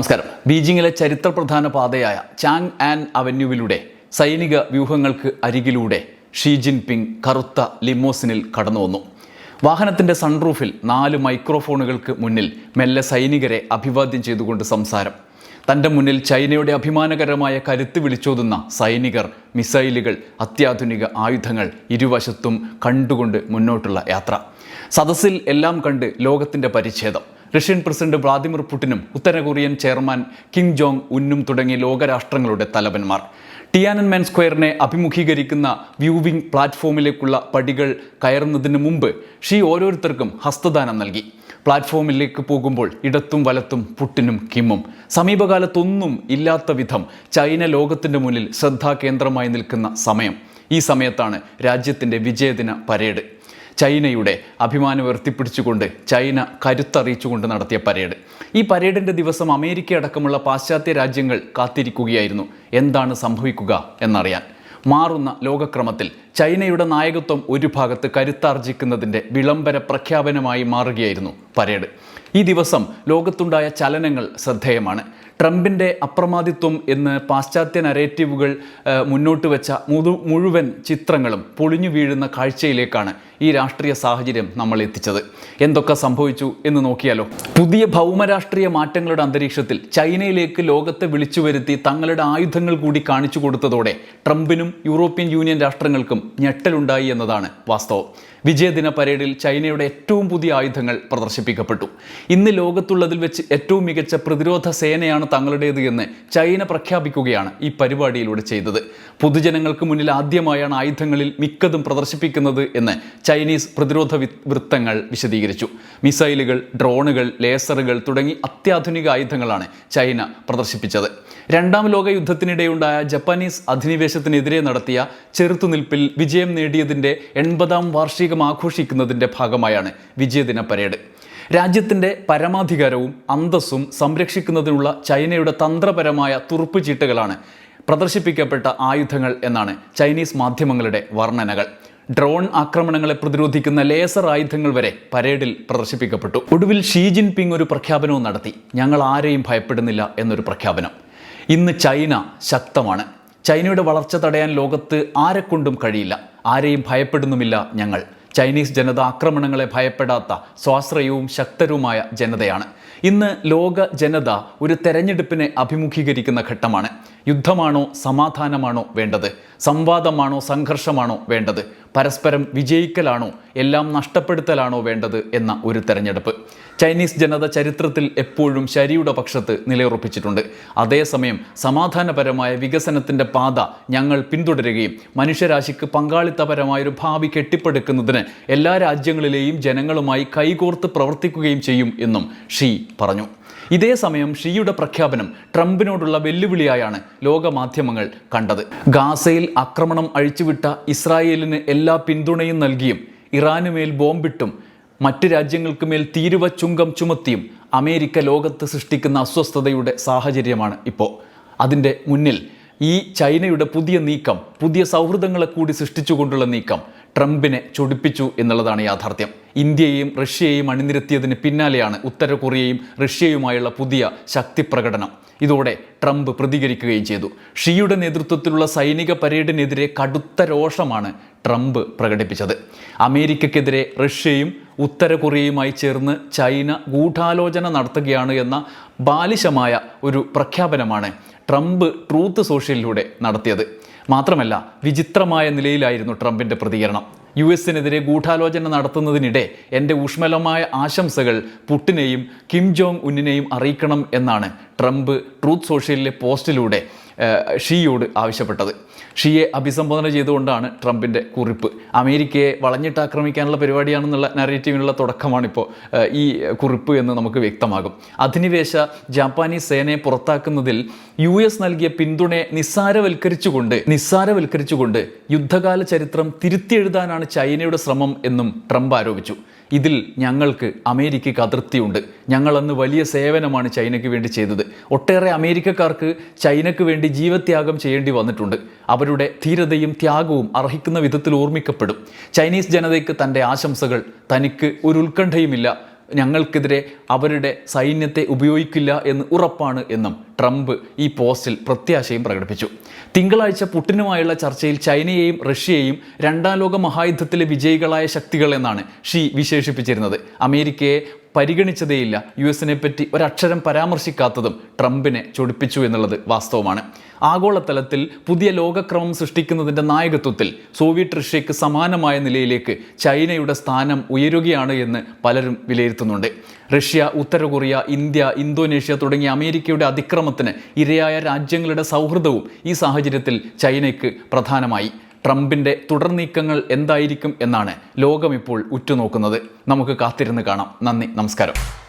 നമസ്കാരം. ബീജിംഗിലെ ചരിത്രപ്രധാന പാതയായ Chang an അവന്യൂവിലൂടെ സൈനിക വ്യൂഹങ്ങൾക്ക് അരികിലൂടെ Xi Jinping കറുത്ത ലിമോസിനിൽ കടന്നു വന്നു വാഹനത്തിന്റെ സൺറൂഫിൽ നാല് മൈക്രോഫോണുകൾക്ക് മുന്നിൽ മെല്ലെ സൈനികരെ അഭിവാദ്യം ചെയ്തുകൊണ്ട് സംസാരം. തന്റെ മുന്നിൽ ചൈനയുടെ അഭിമാനകരമായ കരുത്ത് വിളിച്ചോതുന്ന സൈനികർ മിസൈലുകൾ അത്യാധുനിക ആയുധങ്ങൾ ഇരുവശത്തും കണ്ടുകൊണ്ട് മുന്നോട്ടുള്ള യാത്ര. സദസ്സിൽ എല്ലാം കണ്ട് ലോകത്തിന്റെ പരിച്ഛേദം. റഷ്യൻ പ്രസിഡന്റ് വ്ളാദിമിർ പുടിനും ഉത്തര കൊറിയൻ ചെയർമാൻ കിം ജോങ് ഉന്നും തുടങ്ങിയ ലോകരാഷ്ട്രങ്ങളുടെ തലവന്മാർ. ടിയാനൻ മെൻ സ്ക്വയറിനെ അഭിമുഖീകരിക്കുന്ന വ്യൂവിംഗ് പ്ലാറ്റ്ഫോമിലേക്കുള്ള പടികൾ കയറുന്നതിന് മുമ്പ് ഷീ ഓരോരുത്തർക്കും ഹസ്തദാനം നൽകി. പ്ലാറ്റ്ഫോമിലേക്ക് പോകുമ്പോൾ ഇടത്തും വലത്തും പുട്ടിനും കിമ്മും സമീപകാലത്തൊന്നും ഇല്ലാത്ത വിധം ചൈന ലോകത്തിന്റെ മുന്നിൽ ശ്രദ്ധാകേന്ദ്രമായി നിൽക്കുന്ന സമയം. ഈ സമയത്താണ് രാജ്യത്തിന്റെ വിജയദിന പരേഡ്. ചൈനയുടെ അഭിമാനം ഉയർത്തിപ്പിടിച്ചുകൊണ്ട് ചൈന കരുത്തറിയിച്ചുകൊണ്ട് നടത്തിയ പരേഡ്. ഈ പരേഡിന്റെ ദിവസം അമേരിക്ക അടക്കമുള്ള പാശ്ചാത്യ രാജ്യങ്ങൾ കാത്തിരിക്കുകയായിരുന്നു. എന്താണ് സംഭവിക്കുക എന്നറിയാൻ. മാറുന്ന ലോകക്രമത്തിൽ ചൈനയുടെ നായകത്വം ഒരു ഭാഗത്ത് കരുത്താർജിക്കുന്നതിന്റെ വിളംബര പ്രഖ്യാപനമായി മാറുകയായിരുന്നു. പരേഡ്. ഈ ദിവസം ലോകത്തുണ്ടായ ചലനങ്ങൾ ശ്രദ്ധേയമാണ്. ട്രംപിന്റെ അപ്രമാദിത്വം എന്ന് പാശ്ചാത്യ നരേറ്റീവുകൾ മുന്നോട്ട് വെച്ച മുതു മുഴുവൻ ചിത്രങ്ങളും പൊളിഞ്ഞു വീഴുന്ന കാഴ്ചയിലേക്കാണ് ഈ രാഷ്ട്രീയ സാഹചര്യം നമ്മൾ എത്തിച്ചത്. എന്തൊക്കെ സംഭവിച്ചു എന്ന് നോക്കിയാലോ? പുതിയ ഭൗമരാഷ്ട്രീയ മാറ്റങ്ങളുടെ അന്തരീക്ഷത്തിൽ ചൈനയിലേക്ക് ലോകത്തെ വിളിച്ചു വരുത്തി തങ്ങളുടെ ആയുധങ്ങൾ കൂടി കാണിച്ചു കൊടുത്തതോടെ ട്രംപിനും യൂറോപ്യൻ യൂണിയൻ രാഷ്ട്രങ്ങൾക്കും ഞെട്ടലുണ്ടായി എന്നതാണ് വാസ്തവം. വിജയദിന പരേഡിൽ ചൈനയുടെ ഏറ്റവും പുതിയ ആയുധങ്ങൾ പ്രദർശിപ്പിക്കപ്പെട്ടു ഇന്ന് ലോകത്തുള്ളതിൽ വെച്ച് ഏറ്റവും മികച്ച പ്രതിരോധ സേനയാണ് തങ്ങളുടേത് എന്ന് ചൈന പ്രഖ്യാപിക്കുകയാണ് ഈ പരിപാടിയിലൂടെ ചെയ്തത്. പൊതുജനങ്ങൾക്ക് മുന്നിൽ ആദ്യമായാണ് ആയുധങ്ങളിൽ മിക്കതും പ്രദർശിപ്പിക്കുന്നത് എന്ന് ചൈനീസ് പ്രതിരോധ വൃത്തങ്ങൾ വിശദീകരിച്ചു. മിസൈലുകൾ ഡ്രോണുകൾ ലേസറുകൾ തുടങ്ങി അത്യാധുനിക ആയുധങ്ങളാണ് ചൈന പ്രദർശിപ്പിച്ചത്. രണ്ടാം ലോക യുദ്ധത്തിനിടെയുണ്ടായ ജപ്പാനീസ് അധിനിവേശത്തിനെതിരെ നടത്തിയ ചെറുത്തുനിൽപ്പിൽ വിജയം നേടിയതിന്റെ എൺപതാം വാർഷികം ആഘോഷിക്കുന്നതിന്റെ ഭാഗമായാണ് വിജയദിന പരേഡ്. രാജ്യത്തിന്റെ പരമാധികാരവും അന്തസ്സും സംരക്ഷിക്കുന്നതിനുള്ള ചൈനയുടെ തന്ത്രപരമായ തുറുപ്പുചീട്ടുകളാണ് പ്രദർശിപ്പിക്കപ്പെട്ട ആയുധങ്ങൾ എന്നാണ് ചൈനീസ് മാധ്യമങ്ങളുടെ വർണനകൾ. ഡ്രോൺ ആക്രമണങ്ങളെ പ്രതിരോധിക്കുന്ന ലേസർ ആയുധങ്ങൾ വരെ പരേഡിൽ പ്രദർശിപ്പിക്കപ്പെട്ടു. ഒടുവിൽ ഷീ ജിൻപിങ് ഒരു പ്രഖ്യാപനവും നടത്തി. ഞങ്ങൾ ആരെയും ഭയപ്പെടുന്നില്ല എന്നൊരു പ്രഖ്യാപനം. ഇന്ന് ചൈന ശക്തമാണ്. ചൈനയുടെ വളർച്ച തടയാൻ ലോകത്ത് ആരെക്കൊണ്ടും കഴിയില്ല. ആരെയും ഭയപ്പെടുന്നുമില്ല ഞങ്ങൾ. ചൈനീസ് ജനത ആക്രമണങ്ങളെ ഭയപ്പെടാത്ത സ്വാശ്രയവും ശക്തരുമായ ജനതയാണ്. ഇന്ന് ലോക ജനത ഒരു തെരഞ്ഞെടുപ്പിനെ അഭിമുഖീകരിക്കുന്ന ഘട്ടമാണ്. യുദ്ധമാണോ സമാധാനമാണോ വേണ്ടത്? സംവാദമാണോ സംഘർഷമാണോ വേണ്ടത്? പരസ്പരം വിജയിക്കലാണോ എല്ലാം നഷ്ടപ്പെടുത്തലാണോ വേണ്ടത് എന്ന ഒരു തെരഞ്ഞെടുപ്പ്. ചൈനീസ് ജനത ചരിത്രത്തിൽ എപ്പോഴും ശരിയുടെ പക്ഷത്ത് നിലയുറപ്പിച്ചിട്ടുണ്ട്. അതേസമയം സമാധാനപരമായ വികസനത്തിന്റെ പാത ഞങ്ങൾ പിന്തുടരുകയും മനുഷ്യരാശിക്ക് പങ്കാളിത്തപരമായൊരു ഭാവി കെട്ടിപ്പടുക്കുന്നതിന് എല്ലാ രാജ്യങ്ങളിലെയും ജനങ്ങളുമായി കൈകോർത്ത് പ്രവർത്തിക്കുകയും ചെയ്യും എന്നും ഷീ പറഞ്ഞു. ഇതേ സമയം ഷിയുടെ പ്രഖ്യാപനം ട്രംപിനോടുള്ള വെല്ലുവിളിയായാണ് ലോകമാധ്യമങ്ങൾ കണ്ടത്. ഗാസയിൽ ആക്രമണം അഴിച്ചുവിട്ട ഇസ്രായേലിന് എല്ലാ പിന്തുണയും നൽകിയും ഇറാനുമേൽ ബോംബിട്ടും മറ്റ് രാജ്യങ്ങൾക്ക് മേൽ തീരുവ ചുങ്കം ചുമത്തിയും അമേരിക്ക ലോകത്ത് സൃഷ്ടിക്കുന്ന അസ്വസ്ഥതയുടെ സാഹചര്യമാണ് ഇപ്പോൾ. അതിന്റെ മുന്നിൽ ഈ ചൈനയുടെ പുതിയ നീക്കം പുതിയ സൗഹൃദങ്ങളെ കൂടി സൃഷ്ടിച്ചുകൊണ്ടുള്ള നീക്കം ട്രംപിനെ ചൊടിപ്പിച്ചു എന്നുള്ളതാണ് യാഥാർത്ഥ്യം. ഇന്ത്യയെയും റഷ്യയെയും അണിനിരത്തിയതിന് പിന്നാലെയാണ് ഉത്തര കൊറിയയും റഷ്യയുമായുള്ള പുതിയ ശക്തി പ്രകടനം. ഇതോടെ ട്രംപ് പ്രതികരിക്കുകയും ചെയ്തു. ഷിയുടെ നേതൃത്വത്തിലുള്ള സൈനിക പരേഡിനെതിരെ കടുത്ത രോഷമാണ് ട്രംപ് പ്രകടിപ്പിച്ചത്. അമേരിക്കക്കെതിരെ റഷ്യയും ഉത്തര കൊറിയയുമായി ചേർന്ന് ചൈന ഗൂഢാലോചന നടത്തുകയാണ് എന്ന ബാലിശമായ ഒരു പ്രഖ്യാപനമാണ് ട്രംപ് ട്രൂത്ത് സോഷ്യലിലൂടെ നടത്തിയത്. മാത്രമല്ല വിചിത്രമായ നിലയിലായിരുന്നു ട്രംപിന്റെ പ്രതികരണം. യു എസിനെതിരെ ഗൂഢാലോചന നടത്തുന്നതിനിടെ എന്റെ ഊഷ്മലമായ ആശംസകൾ പുട്ടിനെയും കിം ജോങ് ഉന്നിനെയും അറിയിക്കണം എന്നാണ് ട്രംപ് ട്രൂത്ത് സോഷ്യലിലെ പോസ്റ്റിലൂടെ ഷീയോട് ആവശ്യപ്പെട്ടത്. ഷിയെ അഭിസംബോധന ചെയ്തുകൊണ്ടാണ് ട്രംപിന്റെ കുറിപ്പ്. അമേരിക്കയെ വളഞ്ഞിട്ട് ആക്രമിക്കാനുള്ള പരിപാടിയാണെന്നുള്ള നറേറ്റീവിനുള്ള തുടക്കമാണിപ്പോൾ ഈ കുറിപ്പ് എന്ന് നമുക്ക് വ്യക്തമാകും. അധിനിവേശ ജാപ്പാനീസ് സേനയെ പുറത്താക്കുന്നതിൽ യു എസ് നൽകിയ പിന്തുണയെ നിസ്സാരവൽക്കരിച്ചുകൊണ്ട് നിസ്സാരവൽക്കരിച്ചുകൊണ്ട് യുദ്ധകാല ചരിത്രം തിരുത്തിയെഴുതാനാണ് ചൈനയുടെ ശ്രമം എന്നും ട്രംപ് ആരോപിച്ചു. ഇതിൽ ഞങ്ങൾക്ക് അമേരിക്കയ്ക്ക് അതൃപ്തിയുണ്ട് ഞങ്ങളന്ന് വലിയ സേവനമാണ് ചൈനയ്ക്ക് വേണ്ടി ചെയ്തത്. ഒട്ടേറെ അമേരിക്കക്കാർക്ക് ചൈനയ്ക്ക് വേണ്ടി ജീവത്യാഗം ചെയ്യേണ്ടി വന്നിട്ടുണ്ട്. അവരുടെ ധീരതയും ത്യാഗവും അർഹിക്കുന്ന വിധത്തിൽ ഓർമ്മിക്കപ്പെടും. ചൈനീസ് ജനതയ്ക്ക് തന്റെ ആശംസകൾ തനിക്ക് ഒരു ഉത്കണ്ഠയുമില്ല. ഞങ്ങൾക്കെതിരെ അവരുടെ സൈന്യത്തെ ഉപയോഗിക്കില്ല എന്ന് ഉറപ്പാണ് എന്നും ട്രംപ് ഈ പോസ്റ്റിൽ പ്രത്യാശയും പ്രകടിപ്പിച്ചു. തിങ്കളാഴ്ച പുട്ടിനുമായുള്ള ചർച്ചയിൽ ചൈനയെയും റഷ്യയെയും രണ്ടാം ലോക മഹായുദ്ധത്തിലെ വിജയികളായ ശക്തികളെന്നാണ് ഷീ വിശേഷിപ്പിച്ചിരുന്നത്. അമേരിക്കയെ പരിഗണിച്ചതേയില്ല. യു എസിനെ പറ്റി ഒരക്ഷരം പരാമർശിക്കാത്തതും ട്രംപിനെ ചൊടിപ്പിച്ചു എന്നുള്ളത് വാസ്തവമാണ്. ആഗോളതലത്തിൽ പുതിയ ലോകക്രമം സൃഷ്ടിക്കുന്നതിന്റെ നായകത്വത്തിൽ സോവിയറ്റ് റഷ്യയ്ക്ക് സമാനമായ നിലയിലേക്ക് ചൈനയുടെ സ്ഥാനം ഉയരുകയാണ് എന്ന് പലരും വിലയിരുത്തുന്നുണ്ട്. റഷ്യ ഉത്തര കൊറിയ ഇന്ത്യ ഇന്തോനേഷ്യ തുടങ്ങിയ അമേരിക്കയുടെ അതിക്രമത്തിന് ഇരയായ രാജ്യങ്ങളുടെ സൗഹൃദവും ഈ സാഹചര്യത്തിൽ ചൈനയ്ക്ക് പ്രധാനമായി. ട്രംപിന്റെ തുടർ നീക്കങ്ങൾ എന്തായിരിക്കും എന്നാണ് ലോകം ഇപ്പോൾ ഉറ്റുനോക്കുന്നത്. നമുക്ക് കാത്തിരുന്ന് കാണാം. നന്ദി നമസ്കാരം.